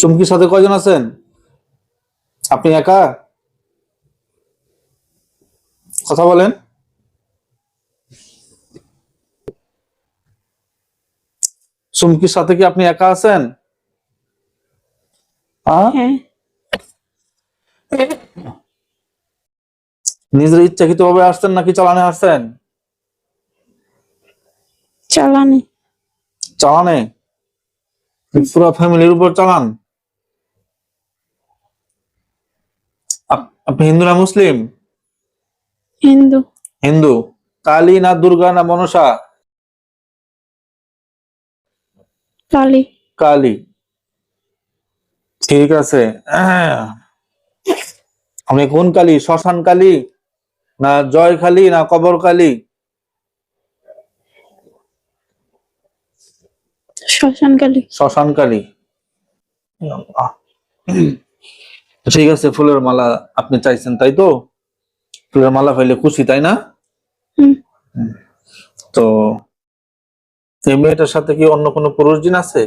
চুমকির সাথে কয়জন আছেন? আপনি একা? কথা বলেন। চুমকির সাথে কি আপনি একা আছেন? হ্যাঁ? নিজের ইচ্ছাকৃত ভাবে আসছেন নাকি চালানে আসছেন? চালানি। চালানে? পুরো ফ্যামিলির উপর চালান। আপনি হিন্দু না মুসলিম? হিন্দু। হিন্দু। কালী না দুর্গা না মনসা? কালী। কালী। ঠিক আছে। আমি কোন কালী? শ্মশান কালী না জয় কালী না কবর কালী? শ্মশান কালী শ্মশান কালী আহ। ঠিক আছে ফুলের মালা আপনি চাইছেন তাই তো? ফুলের মালা পাইলে খুশি তাই না। তো এই মেয়েটার সাথে কি অন্য কোনো পুরুষ জিন আছে?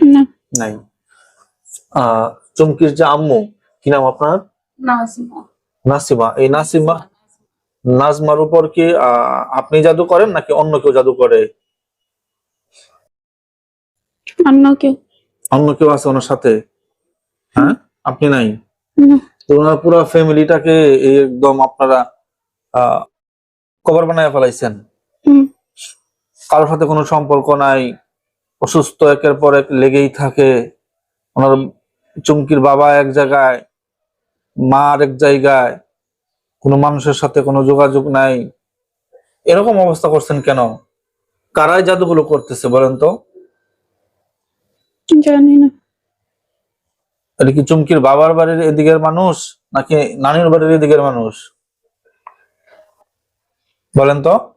না। নাই। আহ চুমকির যে আম্মু কি নাম আপনার? নাজমা নাসিমা। এই নাসিমা নাজমার উপর কি আপনি জাদু করেন নাকি অন্য কেউ জাদু করে? অন্য কেউ। অন্য কেউ আছে ওনার সাথে? হ্যাঁ? আপনি নাই? তো ওনার পুরো ফ্যামিলিটাকে একদম আপনারা কবর বানায় ফেলাইছেন। কারোর সাথে কোনো সম্পর্ক নাই অসুস্থ একের পর এক লেগেই থাকে। ওনার চুমকির বাবা এক জায়গায় মা আর এক জায়গায়। কোনো মানুষের সাথে কোনো যোগাযোগ নাই। এরকম অবস্থা করছেন কেন? কারাই জাদুগুলো করতেছে বলেন তো। জানি না। এটা কি চুমকির বাবার বাড়ির এদিকের মানুষ নাকি নানির বাড়ির এদিকের মানুষ? বলেন তো।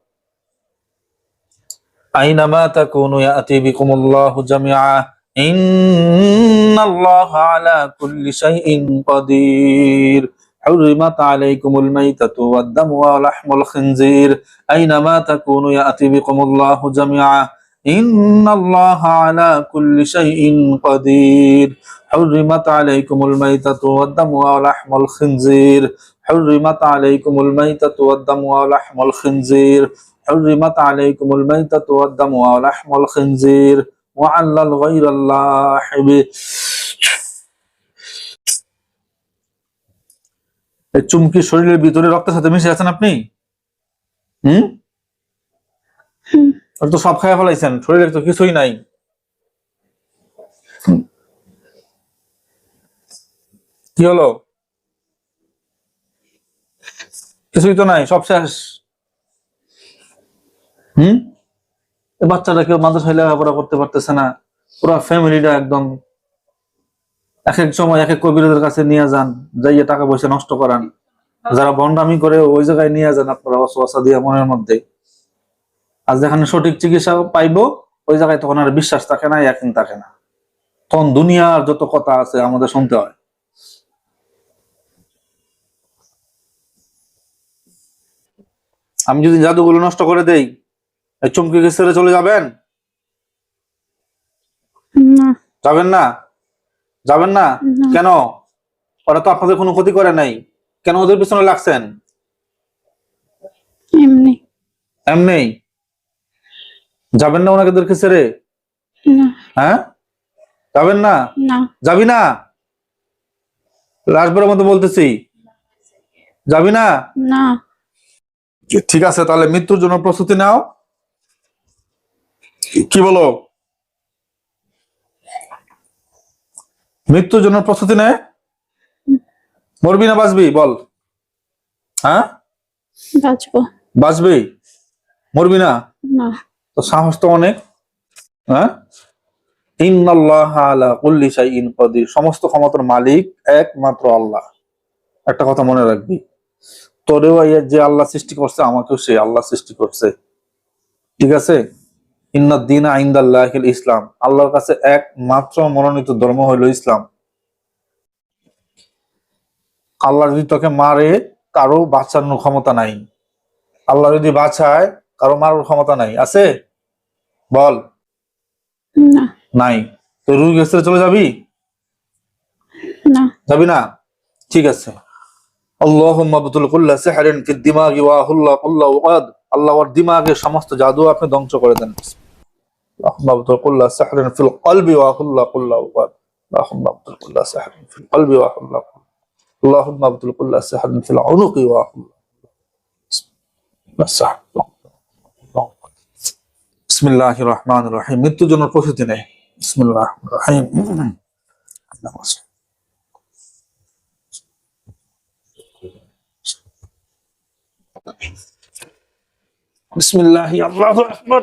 আইনামা তাকুনু ইয়াতি বিকুমুল্লাহু জামিআ। ইন্নাল্লাহা আলা কুল্লি শাইইন কাদির। حرمت عليكم الميتة والدم ولحم الخنزير أينما تكونوا يأتي بكم الله جميعا إن الله على كل شيء قدير حرمت عليكم الميتة والدم ولحم الخنزير حرمت عليكم الميتة والدم ولحم الخنزير حرمت عليكم الميتة والدم ولحم الخنزير وعلى الغير الله এই চুমকি শরীরের ভিতরে রক্তের সাথে মিশে আছেন আপনি? হুম? তো সব খাইয়া ফেলাইছেন শরীরে তো কিছুই নাই। কি হলো? কিছুই তো নাই সব শেষ। হুম? বাচ্চাটা কেউ মাদ্রাসায় লেখাপড়া করতে পারতেছে না পুরো ফ্যামিলিটা একদম এক এক সময় এক এক কবিরদের কাছে নিয়ে যান যাইয়ে টাকা পয়সা নষ্ট করান। যারা বন্ডামি করে ওই জায়গায় নিয়ে যান আপনারা অসুবাসা দিয়ে মনের মধ্যে। আর যেখানে সঠিক চিকিৎসা পাইবো ওই জায়গায় তখন আর বিশ্বাস থাকে না এখন থাকে না। তখন দুনিয়ার যত কথা আছে আমাদের শুনতে হয়। আমি যদি জাদুগুলো নষ্ট করে দেই এই চমকে ছেড়ে চলে যাবেন? যাবেন না? যাবেন না। কেন? ওরা তো আপনাদের কোনো ক্ষতি করে নাই। কেন ওদের পিছনে লাগছেন? এমনি। এমনি? যাবেন না ওনাদেরকে ছেড়ে? হ্যাঁ? যাবেন না? যাবি না? লাস্টবারের মতো বলতেছি। যাবি না। ঠিক আছে তাহলে মৃত্যুর জন্য প্রস্তুতি নাও। কি বলো? মৃত্যুর জন্য প্রস্তুতি নেয় মরবি না বাঁচবি? বল। হ্যাঁ? বাঁচবো। বাঁচবি? মরবি না? তো সাহস তো অনেক। হ্যাঁ? সমস্ত ক্ষমতার মালিক একমাত্র আল্লাহ। একটা কথা মনে রাখবি। তোরেও যে আল্লাহ সৃষ্টি করছে আমাকেও সে আল্লাহ সৃষ্টি করছে। ঠিক আছে? ইন্নাদ দিন আইন্দাল্লাহ ইসলাম। আল্লাহর কাছে একমাত্র মনোনীত ধর্ম হইল ইসলাম। আল্লাহ যদি তোকে মারে কারও বাঁচানোর ক্ষমতা নাই। আল্লাহ যদি বাঁচায় কারও মারার ক্ষমতা নাই। আছে? বল। নাই। তো রুগী চলে যাবি? যাবি না? ঠিক আছে। আল্লাহ ওর সমস্ত জাদু আপনি ধ্বংস করে দেন। আল্লাহুম্মা বুতুল কুল্লা সিহরিন ফিল কলবি ওয়া হুল্লা কুল্লা ওয়াদ আল্লাহুম্মা বুতুল কুল্লা সিহরিন ফিল কলবি ওয়া হুল্লা আল্লাহুম্মা বুতুল কুল্লা সিহরিন ফিল উনুকি ওয়া হুল্লা বিসমিল্লাহির রহমানির রহিম মৃত্যুর জন্য প্রস্তুতি নেই বিসমিল্লাহির রহিম بسم الله الله أكبر بسم الله الله أكبر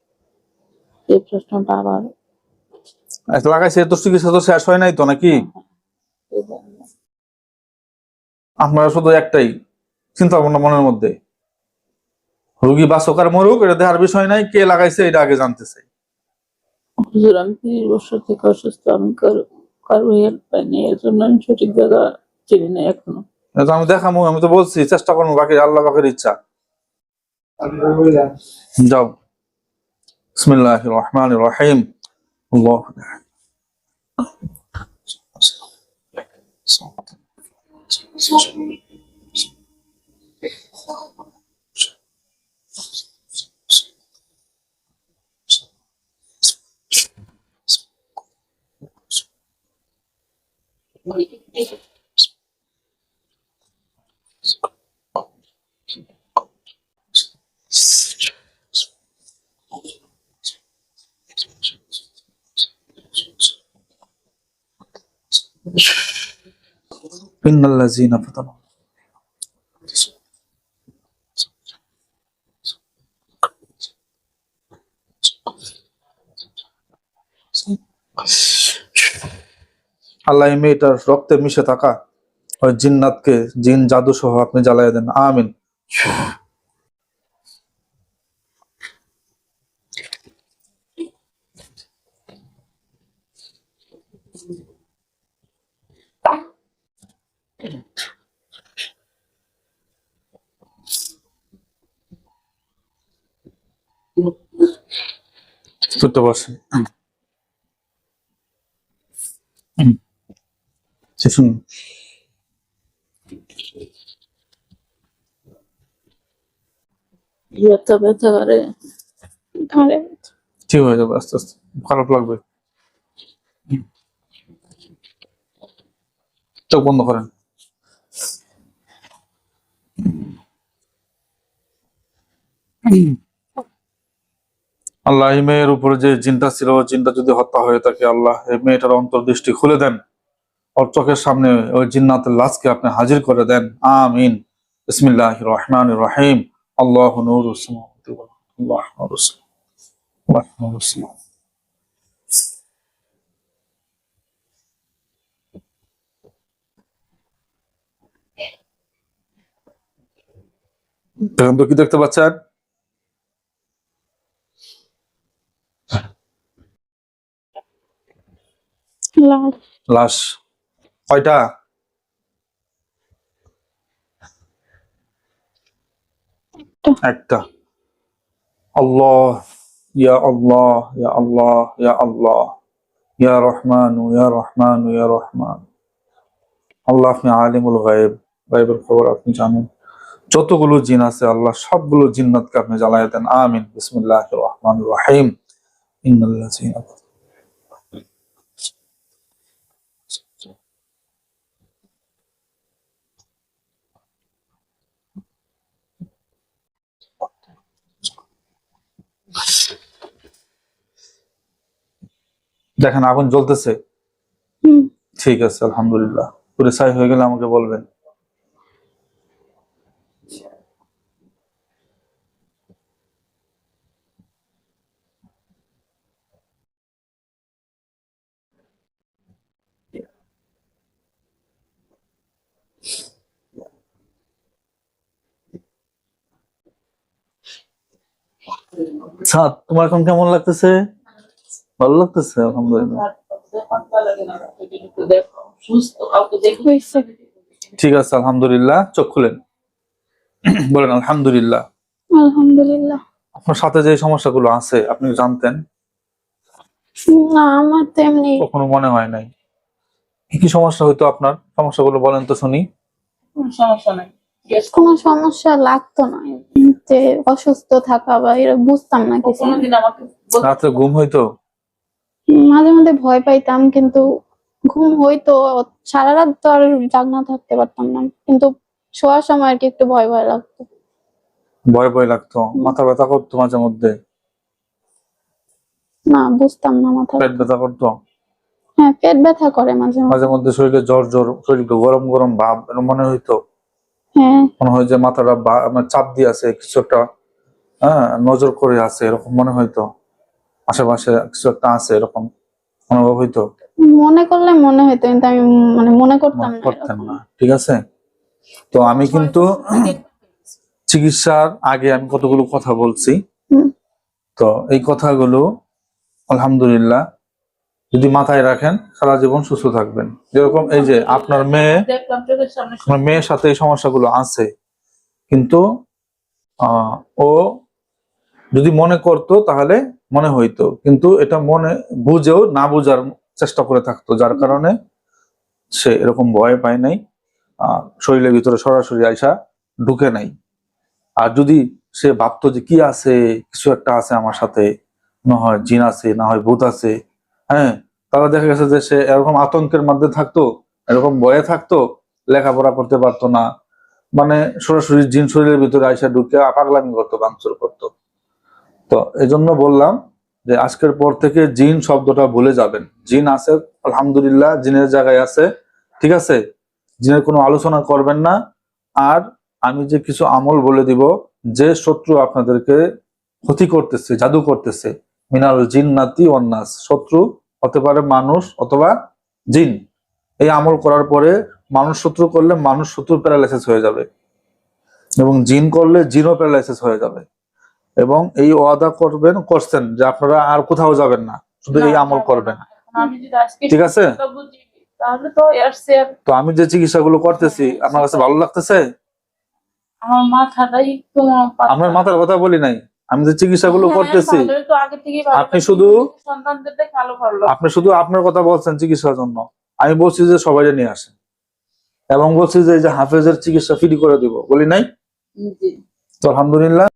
এই প্রশ্নটা আবার আচ্ছা, লাগাইছে তো চিকিৎসা তো শেষ হয় নাই তো নাকি? কে আপনারা শুধু একটাই চিন্তা ভাবনা মনের মধ্যে। রোগী মরুক এটা বিষয় নাই কে লাগাইছে এটা আগে জানতে চাই। হুজুর আমি তিরিশ বছর থেকে অসুস্থ আমি কারও কারও হেল্প পাইনি এর জন্য আমি সঠিক জায়গা চিনি না এখনও। তো আমি দেখামু আমি তো বলছি চেষ্টা করব বাকি আল্লাহ বাকির ইচ্ছা। যাও। বিসমিল্লাহ রহমান রহিম আল্লাহ إن আল্লাহ মেয়েটার রক্তে মিশে থাকা ওই জিন্নাতকে জিন জাদু সহ আপনি জ্বালায় দেন। আমিন। চুট্ট বসেন। শুনুন। ব্যথা ব্যথা করে ধরে। ঠিক হয়ে যাবে আস্তে আস্তে। খারাপ লাগবে। চোখ বন্ধ করেন। আল্লাহ, এই মেয়ের উপরে যে জিনটা ছিল জিনটা যদি হত্যা হয়ে থাকে, আল্লাহ মেয়েটার অন্তর্দৃষ্টি খুলে দেন। ওর চোখের সামনে ওই জিন্নাতের লাশকে আপনি হাজির করে দেন। আমিন। বিসমিল্লাহ রহমান রহিম। আল্লাহ নূর এখন তো কি দেখতে পাচ্ছেন? লাশ। কয়টা? একটা। আল্লাহ ইয়া আল্লাহ ইয়া আল্লাহ ইয়া আল্লাহ। ইয়া রহমান ইয়া রহমান ইয়া রহমান। আল্লাহ আপনি আলিমুল গায়েব। গায়েবের খবর আপনি জানেন। যতগুলো জিন আছে আল্লাহ সবগুলো জিন্নাতকে আপনি জ্বালায় দেন। আমিন। বিসমিল্লাহ রহমান রহিম। দেখেন আগুন জ্বলতেছে। ঠিক আছে আলহামদুলিল্লাহ। পুরে সাই হয়ে গেলে আমাকে বলবেন। তোমার এখন কেমন লাগতেছে? ভালো লাগতেছে আলহামদুলিল্লাহ। ঠিক আছে আলহামদুলিল্লাহ। চোখ খুলেন। বলেন আলহামদুলিল্লাহ। আলহামদুলিল্লাহ। আপনার সাথে যে সমস্যাগুলো আছে আপনি জানতেন? না আমার তো কখনো মনে হয় নাই। কি কি সমস্যা হইতো আপনার? সমস্যাগুলো বলেন তো শুনি। সমস্যা নাই গ্যাস কোনো সমস্যা লাগতো না যে অসুস্থ থাকা বা এরা বুঝতাম না কিছু। কোনোদিন আমাকে বলতে- রাত্রে ঘুম হইতো? মাঝে মাঝে ভয় পাইতাম কিন্তু ঘুম হইতো সারা রাত তো আর জাগনা থাকতে পারতাম না কিন্তু শোয়ার সময় আর কি একটু ভয় ভয় লাগতো। ভয় ভয় লাগতো? মাথা ব্যথা করতো মাঝে মধ্যে? না বুঝতাম না মাথা পেট ব্যথা করতো? হ্যাঁ পেট ব্যথা করে মাঝে মাঝে মাঝে মধ্যে শরীরে জ্বর জ্বর শরীরটা গরম গরম ভাব মনে হইতো? হ্যাঁ। মনে হয় যে মাথাটা আমার চাপ দিয়ে আছে কিছু একটা হ্যাঁ নজর করে আছে এরকম মনে হইতো? আশেপাশে কিছু একটা আছে এরকম অনুভব হইতো? মনে করলে মনে হইতো কিন্তু আমি মানে মনে করতাম মনে না করতেন না ঠিক আছে? তো আমি কিন্তু চিকিৎসার আগে আমি কতগুলো কথা বলছি। তো এই কথাগুলো আলহামদুলিল্লাহ যদি মাথায় রাখেন সারা জীবন সুস্থ থাকবেন। যেরকম এই যে আপনার মেয়ে আপনার মেয়ের সাথে এই সমস্যাগুলো আছে। কিন্তু আহ, ও যদি মনে করতো তাহলে মনে হইতো। কিন্তু এটা মনে বুঝেও না বুঝার চেষ্টা করে থাকতো, যার কারণে সে এরকম ভয় পায় নাই শরীরের ভিতরে সরাসরি আইসা ঢুকে নাই। আর যদি সে ভাবতো যে কি আছে, কিছু একটা আছে আমার সাথে, না হয় জিন আছে, না হয় ভূত আছে হ্যাঁ তাহলে দেখা গেছে যে সে এরকম আতঙ্কের মধ্যে থাকতো, এরকম ভয়ে থাকতো, লেখাপড়া করতে পারতো না। মানে সরাসরি জিন শরীরের ভিতরে আইসা ঢুকে পাগলামি করতো বাংচুর করতো। তো এই জন্য বললাম যে আজকের পর থেকে জিন শব্দটা ভুলে যাবেন। জিন আছে, আলহামদুলিল্লাহ, জিনের জায়গায় আছে, ঠিক আছে? জিনের কোনো আলোচনা করবেন না। আর আমি যে কিছু আমল বলে দিব, যে শত্রু আপনাদেরকে ক্ষতি করতেছে, জাদু করতেছে, মিনাল জিন্নাতি অন্নাস শত্রু হতে পারে মানুষ অথবা জিন। এই আমল করার পরে মানুষ শত্রু করলে মানুষ শত্রু প্যারালাইসিস হয়ে যাবে। এবং জিন করলে জিনও প্যারালাইসিস হয়ে যাবে। এবং এই ওয়াদা করবেন করছেন যে আপনারা আর কোথাও যাবেন না শুধু এই আমল করবেন। ঠিক আছে? তো আমি যে চিকিৎসাগুলো করতেছি আপনার কাছে ভালো লাগতেছে? আমার মাথার কথা বলি নাই আমি যে চিকিৎসাগুলো হ্যাঁ, করতেছি আপনি শুধু- আপনি শুধু আপনার কথা বলছেন চিকিৎসার জন্য আমি বলছি যে সবাই নিয়ে আসেন। এবং বলছি যে এই যে হাফেজের চিকিৎসা ফ্রি করে দিব বলি নাই? তো আলহামদুলিল্লাহ।